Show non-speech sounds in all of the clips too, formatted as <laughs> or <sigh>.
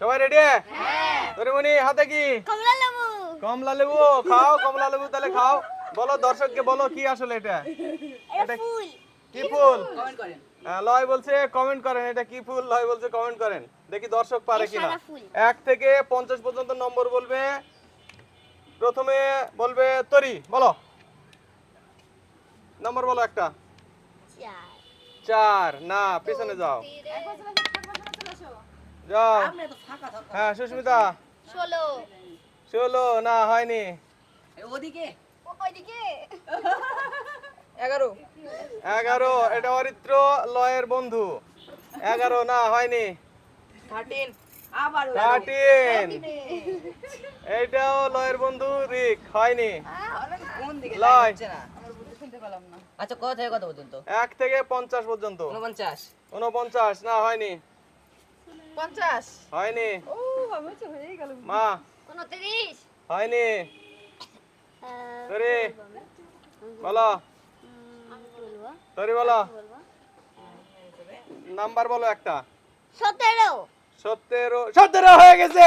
সবাই রেডি তরিমণি হাতে কি? কমলা লেবু। কমলা লেবু খাও কমলা লেবু তাহলে খাও। বলো দর্শককে বলো কি আসলে এটা? এটা ফুল। কি ফুল? হ্যাঁ, লয় বলছে কমেন্ট করেন এটা কি ফুল? লয় বলছে কমেন্ট করেন। দেখি দর্শক পারে কিনা। এক থেকে পঞ্চাশ পর্যন্ত নম্বর বলবে। প্রথমে বলবে তরি বলো। নম্বর বলো একটা। চার। না পেছনে যাও। যাও। আপনি তো ফাঁকা থাকা হ্যাঁ সুস্মিতা। ষোলো ষোলো না হয়নি। ওদিকে? ওইদিকে। এগারো। এগারো এটা অরিত্র লয়ের বন্ধু। এগারো না হয়নি। থার্টিন এইটাও লয়ের বন্ধু রিক হয়নি। লয়। হচ্ছে আচ্ছা কত থেকে কত পর্যন্ত? এক থেকে পঞ্চাশ পর্যন্ত। উনপঞ্চাশ উনপঞ্চাশ না হয়নি। পঞ্চাশ। হয়নি। ও আমি তো হয়ে গেল। মা। উনত্রিশ হয়নি। তরি। বলো। তরি বলো। নাম্বার বলো একটা। সতেরো। সতেরো। সতেরো হয়ে গেছে।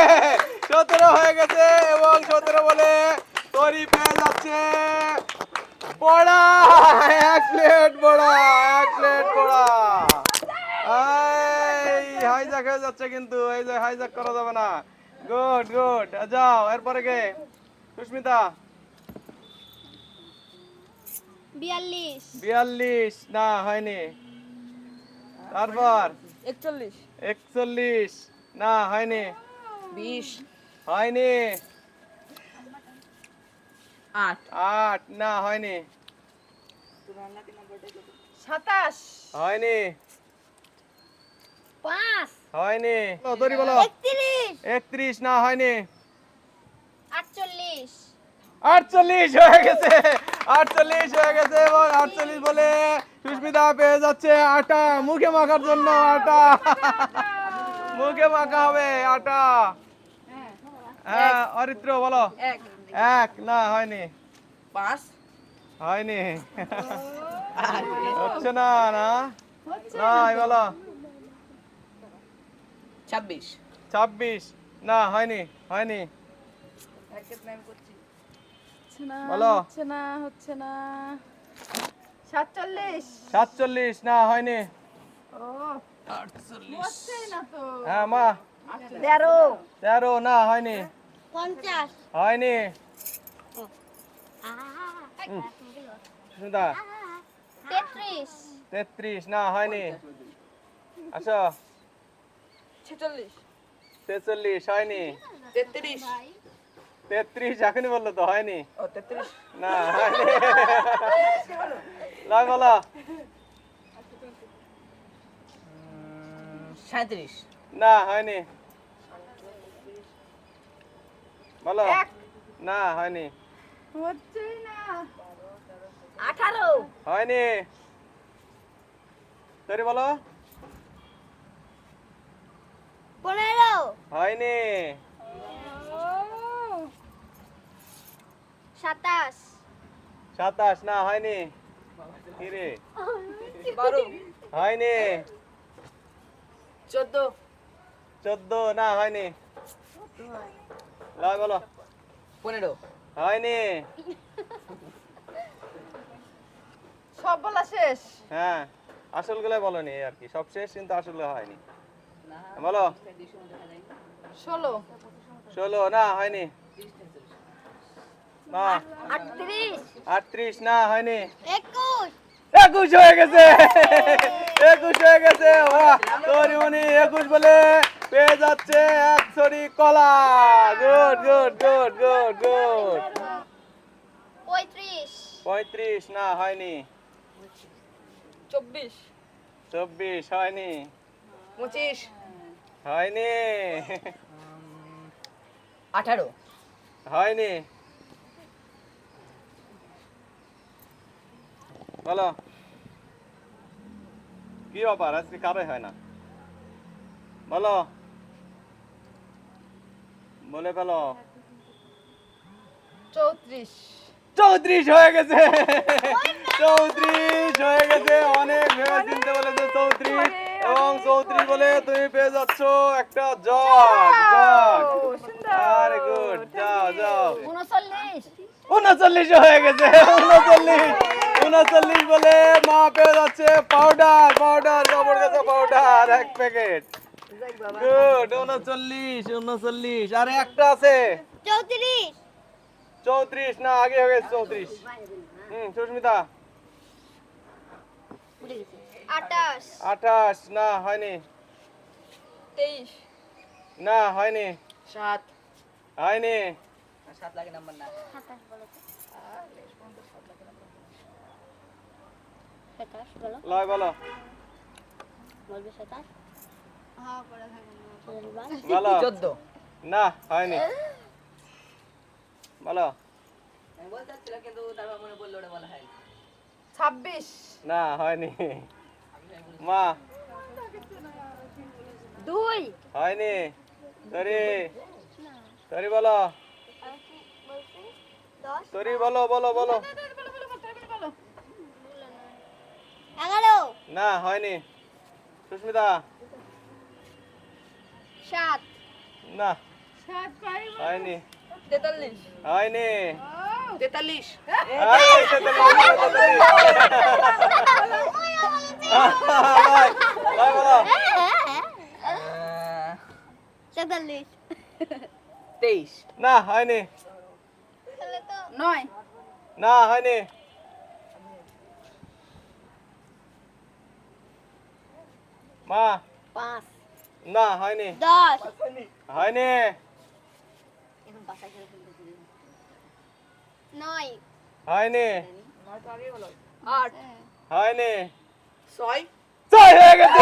সতেরো হয়ে গেছে এবং সতেরো বলে তরি পেয়ে যাচ্ছে। বড়া। এক প্লেট বড়া। এক প্লেট বড়া। হাইজাক হয়ে যাচ্ছে কিন্তু এই যে হাইজাক করা যাবে না। গুড গুড যাও এরপরে কে? সুস্মিতা। বিয়াল্লিশ। বিয়াল্লিশ না হয়নি। তারপর? একচল্লিশ। একচল্লিশ না হয়নি। বিশ। হয়নি। আট। আট না হয়নি। সাতাশ। হয়নি। পাঁচ। হয়নি। তরি বলো। একত্রিশ। একত্রিশ না হয়নি। আটচল্লিশ। আটচল্লিশ হয়ে গেছে। আটচল্লিশ হয়ে গেছে এবং আটচল্লিশ বলে সুস্মিতা পেয়ে যাচ্ছে আটা। মুখে মাখার জন্য আটা। মুখে মাখা হবে আটা। হ্যাঁ অরিত্র বলো। এক এক না হয়নি। পাঁচ। হয়নি। হচ্ছে না না? নাই বলো। ছাব্বিশ। ছাব্বিশ। না হয়নি হয়নি। বলো। হচ্ছে না হচ্ছে না। সাতচল্লিশ। সাতচল্লিশ না হয়নি। ও হচ্ছেই না তো। হ্যাঁ মা। তেরো। তেরো না হয়নি। পঞ্চাশ। হয়নি। সুন্দর তেত্রিশ। তেত্রিশ না হয়নি। আচ্ছা ছেচল্লিশ। ছেচল্লিশ হয়নি। তেত্রিশ। তেত্রিশ এখনই বলল তো হয়নি। না হয়নি। বলো। সাঁত্রিশ। না হয়নি। বলো। না হয়নি। হচ্ছেই না। আঠারো। হয়নি। তরি বলো। পনেরো। হয়নি। সাতাশ। সাতাশ না হয়নি। কিরে বারো। হয়নি। চোদ্দ। চোদ্দ না হয়নি। বলো। পনেরো। হয়নি। সব বলা শেষ। হ্যাঁ আসলগুলো বলনি আর কি। সব শেষ কিন্তু আসলে হয়নি। বলো। ষোলো। ষোলো না হয়নি। না। আটত্রিশ। না হয়নি। একুশ। একুশ হয়ে গেছে। একুশ হয়ে গেছে। একুশ বলে পেয়ে যাচ্ছে এক ছড়ি কলা। Good good good good good. পঁয়ত্রিশ। পঁয়ত্রিশ না হয়নি। চব্বিশ। চব্বিশ হয়নি। পঁচিশ। হয়নি। আঠারো। হয়নি। বলো। কি ব্যাপার? আজকে কারোই হয় না। বলো। বলে ফেলো। চৌত্রিশ। চৌত্রিশ হয়ে গেছে। চৌত্রিশ চৌত্রিশ বলে তুমি পেয়ে যাচ্ছ একটা জগ জগ। আরে গুড যাও যাও। উনচল্লিশ হয়ে গেছে উনচল্লিশ উনচল্লিশ বলে মা পেয়ে যাচ্ছে পাউডার পাউডার কাছে পাউডার এক প্যাকেট গুড উনচল্লিশ উনচল্লিশ আর একটা আছে। চৌত্রিশ। চৌত্রিশ না আগে হয়ে গেছে চৌত্রিশ। হুম সুস্মিতা। আটাশ আঠাশ না হয়নি। তেইশ। না হয়নি। সাত। হয়নি। সাত লাগে নাম্বার না। বলো তো। বলো। লয় বলো। বলবে সাতাশ? বলো। <laughs> চোদ্দ। না হয়নি। বলো। আমি বলতে চাচ্ছিলাম কিন্তু তারপর পড়ল ওটা বলা ছাব্বিশ। না হয়নি। মা। দুই। হয়নি। তরি। তরি বলো। তরি বলো বলো বলো। না হয়নি। সুস্মিতা। সাত। না। সাত হয়নি। তেতাল্লিশ। হয়নি। তেতাল্লিশ। তেইশ। না হয়নি। নয়। না হয়নি। মা। পাঁচ। না হয়নি। দশ। হয়নি। নয় হয়নি আট হয়নি ছয় ছয় হয়ে গেছে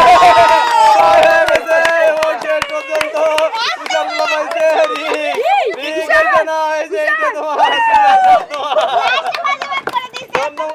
ছয় হয়ে গেছে এবং শেষ পর্যন্ত হিসাবগুলো পাইছে রিক। রিক না, এই যে এইটা তোমার